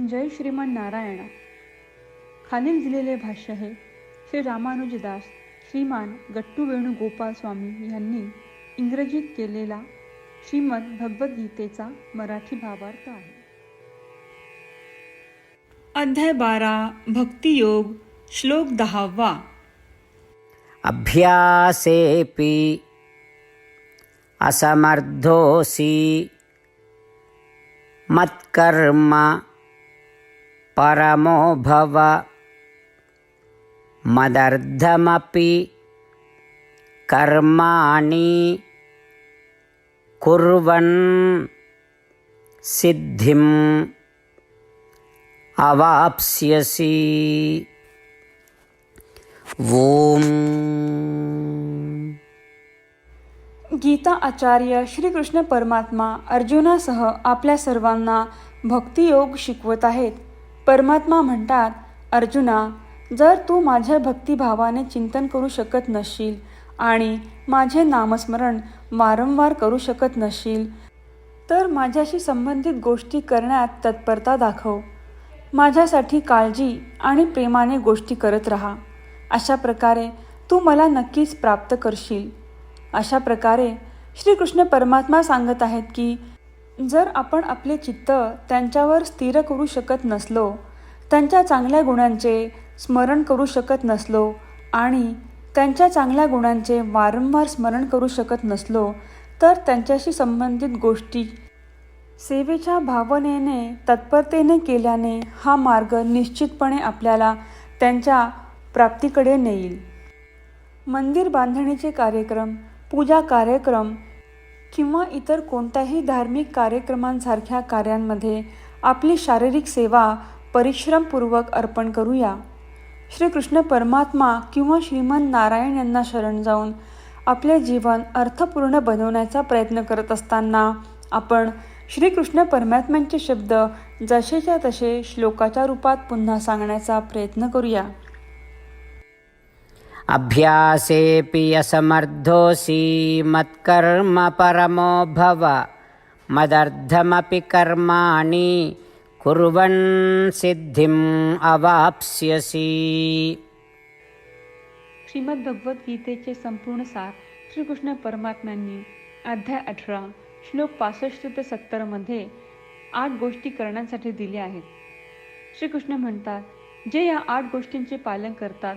जय श्रीमान नारायण. खालील दिलेले भाष्य हे श्री रामानुजदास श्रीमान गट्टू वेणुगोपाल स्वामी यांनी इंग्रजीत केलेला श्रीमद भगवद्गीतेचा मराठी भावार्थ आहे. अध्याय बारा भक्तियोग श्लोक दहावा. अभ्यासेऽपि असमर्थोऽसि मत्कर्म परमो भव। मदर्थमपि कर्माणि कुर्वन् सिद्धिम् अवाप्स्यसि। ॐ गीता आचार्य श्रीकृष्ण परमात्मा अर्जुनासह आपल्या सर्वांना भक्तियोग शिकवत आहेत. परमात्मा म्हणतात अर्जुना जर तू माझ्या भक्तिभावाने चिंतन करू शकत नसशील आणि माझे नामस्मरण वारंवार करू शकत नसशील तर माझ्याशी संबंधित गोष्टी करण्यात तत्परता दाखव. माझ्यासाठी काळजी आणि प्रेमाने गोष्टी करत राहा. अशा प्रकारे तू मला नक्कीच प्राप्त करशील. अशा प्रकारे श्रीकृष्ण परमात्मा सांगत आहेत की जर आपण आपले चित्त त्यांच्यावर स्थिर करू शकत नसलो त्यांच्या चांगल्या गुणांचे स्मरण करू शकत नसलो आणि त्यांच्या चांगल्या गुणांचे वारंवार स्मरण करू शकत नसलो तर त्यांच्याशी संबंधित गोष्टी सेवेच्या भावनेने तत्परतेने केल्याने हा मार्ग निश्चितपणे आपल्याला त्यांच्या प्राप्तीकडे नेईल. मंदिर बांधणीचे कार्यक्रम पूजा कार्यक्रम किंवा इतर कोणत्याही धार्मिक कार्यक्रमांसारख्या कार्यांमध्ये आपली शारीरिक सेवा परिश्रमपूर्वक अर्पण करूया. श्रीकृष्ण परमात्मा किंवा श्रीमन नारायण यांना शरण जाऊन आपले जीवन अर्थपूर्ण बनवण्याचा प्रयत्न करत असताना आपण श्रीकृष्ण परमात्म्यांचे शब्द जसेच्या तसे श्लोकाच्या रूपात पुन्हा सांगण्याचा प्रयत्न करूया. अभ्यासेऽपि असमर्थोऽसि मत्कर्म परमो भव। मदर्थमपि कर्माणि कुर्वन् सिद्धिम् अवाप्स्यसि। श्रीमद्भगवद्गीतेचे संपूर्ण सार श्रीकृष्ण परमात्म्यांनी अध्याय अठरा श्लोक पासष्ट ते सत्तरमध्ये आठ गोष्टी करण्यासाठी दिल्या आहेत. श्रीकृष्ण म्हणतात जे या आठ गोष्टींचे पालन करतात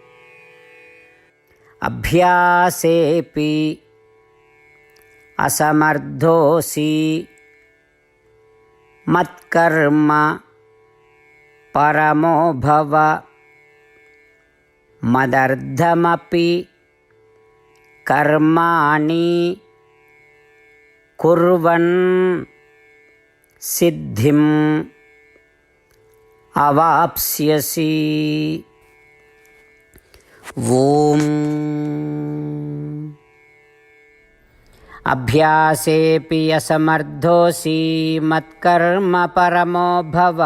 अभ्यासेऽपि असमर्थोऽसि मत्कर्म परमो भव मदर्थमपि कर्माणि कुर्वन् सिद्धिम् अवाप्स्यसि ॐ अभ्यासेऽपि असमर्थोऽसि मत्कर्म परमो भव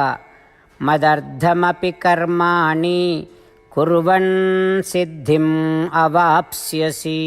मदर्थमपि कर्माणि कुर्वन् सिद्धिम् अवाप्स्यसि